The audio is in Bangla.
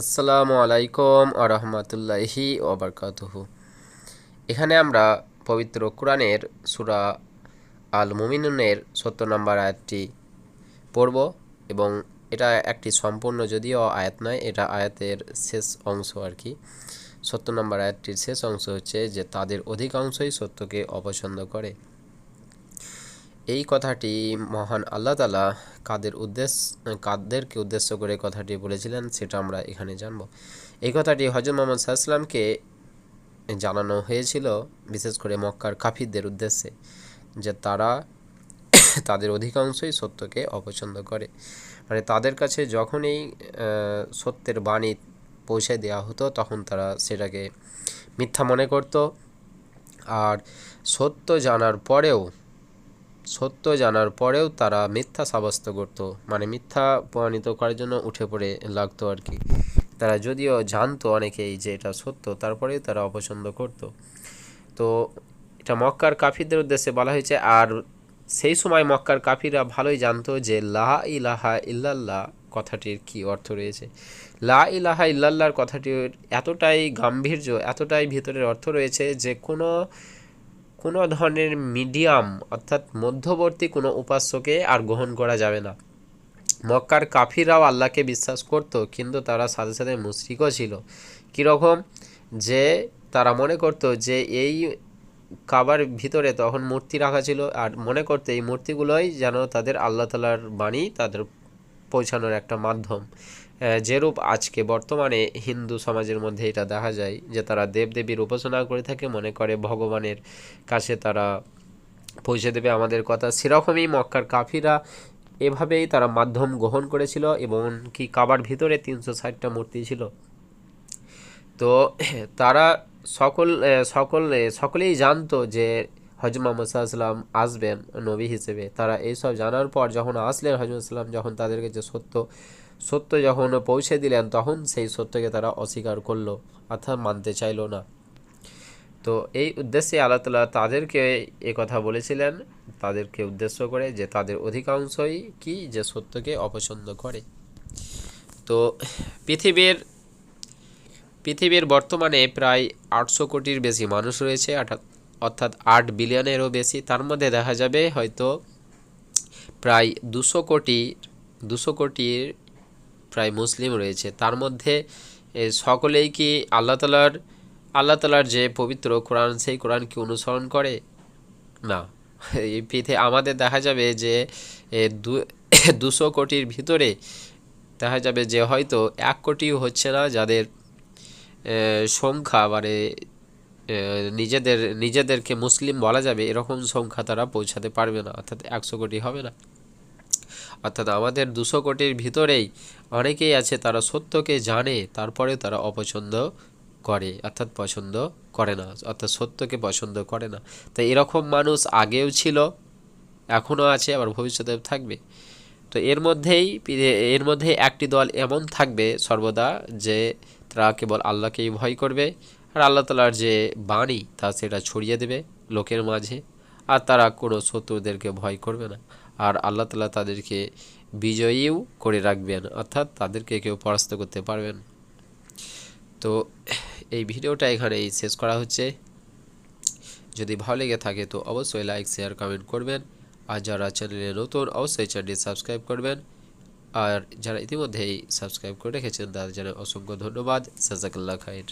আসসালামু আলাইকুম আরহামতুল্লাহি ওবরকাতুহু এখানে আমরা পবিত্র কোরআনের সুরা আল মুমিনুনের সত্তর নম্বর আয়াতটি পড়ব এবং এটা একটি সম্পূর্ণ যদিও আয়াত নয়, এটা আয়াতের শেষ অংশ আর কি। সত্তর নম্বর আয়াতটির শেষ অংশ হচ্ছে যে তাদের অধিকাংশই সত্যকে অপছন্দ করে। এই কথাটি মহান আল্লাহ তালা কাদের উদ্দেশ্য, কাদেরকে উদ্দেশ্য করে কথাটি বলেছিলেন সেটা আমরা এখানে জানব। এই কথাটি হজরত মোহাম্মদ সাল্লামকে জানানো হয়েছিল বিশেষ করে মক্কার কাফিরদের উদ্দেশ্যে যে তারা তাদের অধিকাংশই সত্যকে অপছন্দ করে। মানে তাদের কাছে যখনই সত্যের বাণী পৌঁছে দেওয়া হতো তখন তারা সেটাকে মিথ্যা মনে করত। আর সত্য জানার পরেও সত্য জানার পরেও তারা মিথ্যা সাব্যস্ত করত। মানে মিথ্যা প্রমাণিত করার জন্য উঠে পড়ে লাগতো আর কি। তারা যদিও জানতো অনেকেই যে এটা সত্য, তারপরেও তারা অপছন্দ করত। তো এটা মক্কার কাফিরদের উদ্দেশ্যে বলা হয়েছে, আর সেই সময় মক্কার কাফিরা ভালোই জানতো যে লাহা ইলাহা ইল্লাল্লাহ কথাটির কি অর্থ রয়েছে। লা ইলাহা ইল্লাল্লাহর কথাটির এতটাই গাম্ভীর্য, এতটাই ভিতরের অর্থ রয়েছে যে কোনো কোনো ধরনের মিডিয়াম, অর্থাৎ মধ্যবর্তী কোনো উপাস্যকে আর গ্রহণ করা যাবে না। মক্কার কাফিরাও আল্লাহকে বিশ্বাস করত, কিন্তু তারা সাথে সাথে মুশরিকও ছিল। কীরকম? যে তারা মনে করতো যে এই কাবার ভিতরে তখন মূর্তি রাখা ছিল, আর মনে করতো এই মূর্তিগুলোই যেন তাদের আল্লাহ তালার বাণী তাদের পৌঁছানোর একটা মাধ্যম। যেরূপ আজকে বর্তমানে হিন্দু সমাজের মধ্যে এটা দেখা যায় যে তারা দেবদেবীর উপাসনা করে থাকে, মনে করে ভগবানের কাছে তারা পৌঁছে দেবে আমাদের কথা। সেরকমই মক্কার কাফিরা এভাবেই তারা মাধ্যম গ্রহণ করেছিল এবং কি কাবার ভিতরে তিনশো ষাটটা মূর্তি ছিল। তো তারা সকল সকল সকলেই জানতো যে হজমা মোহাম্মদ আসবেন নবী হিসেবে। তারা এইসব জানার পর যখন আসলেন সাল্লাম যখন তাদেরকে যে সত্য সত্য যখন পৌঁছে দিলেন, তখন সেই সত্যকে তারা অস্বীকার করল, অর্থাৎ মানতে চাইল না। তো এই উদ্দেশ্যে আল্লাহ তালা তাদেরকে এ কথা বলেছিলেন, তাদেরকে উদ্দেশ্য করে যে তাদের অধিকাংশই কি? যে সত্যকে অপছন্দ করে। তো পৃথিবীর পৃথিবীর বর্তমানে প্রায় আটশো কোটির বেশি মানুষ রয়েছে, অর্থাৎ আট বিলিয়নেরও বেশি। তার মধ্যে দেখা যাবে হয়তো প্রায় দুশো কোটি দুশো কোটির প্রায় মুসলিম রয়েছে। তার মধ্যে সকলেই কি আল্লাহ তালার আল্লাহ তালার যে পবিত্র কোরআন, সেই কোরআনকে অনুসরণ করে? না। এই পৃথে আমাদের দেখা যাবে যে দুশো কোটির ভিতরে দেখা যাবে যে হয়তো এক কোটিও হচ্ছে না যাদের সংখ্যা মানে নিজেদের, নিজেদেরকে মুসলিম বলা যাবে, এরকম সংখ্যা তারা পৌঁছাতে পারবে না। অর্থাৎ একশো কোটি হবে না। অর্থাৎ আমাদের দুশো কোটির ভিতরেই অনেকেই আছে তারা সত্যকে জানে তারপরে তারা অপছন্দ করে, অর্থাৎ পছন্দ করে না, অর্থাৎ সত্যকে পছন্দ করে না। তাই এরকম মানুষ আগেও ছিল, এখনও আছে, আবার ভবিষ্যতে থাকবে। তো এর মধ্যেই, এর মধ্যে একটি দল এমন থাকবে সর্বদা যে তারা কেবল আল্লাহকেই ভয় করবে, আর আল্লাহ তালার যে বাণী, তা সেটা ছড়িয়ে দেবে লোকের মাঝে, আর তারা কোনো শত্রুদেরকে ভয় করবে না। আর আল্লাহ তালা তাদেরকে বিজয়ীও করে রাখবেন, অর্থাৎ তাদেরকে কেউ পরাস্ত করতে পারবেন তো এই ভিডিওটা এখানেই শেষ করা হচ্ছে। যদি ভালো লেগে থাকে তো অবশ্যই লাইক, শেয়ার, কমেন্ট করবেন। আর যারা চ্যানেলে নতুন, অবশ্যই চ্যানেলটি সাবস্ক্রাইব করবেন। আর যারা ইতিমধ্যেই সাবস্ক্রাইব করে রেখেছেন, তাদের জন্য অসংখ্য ধন্যবাদ। সাজাকাল্লা খাইর।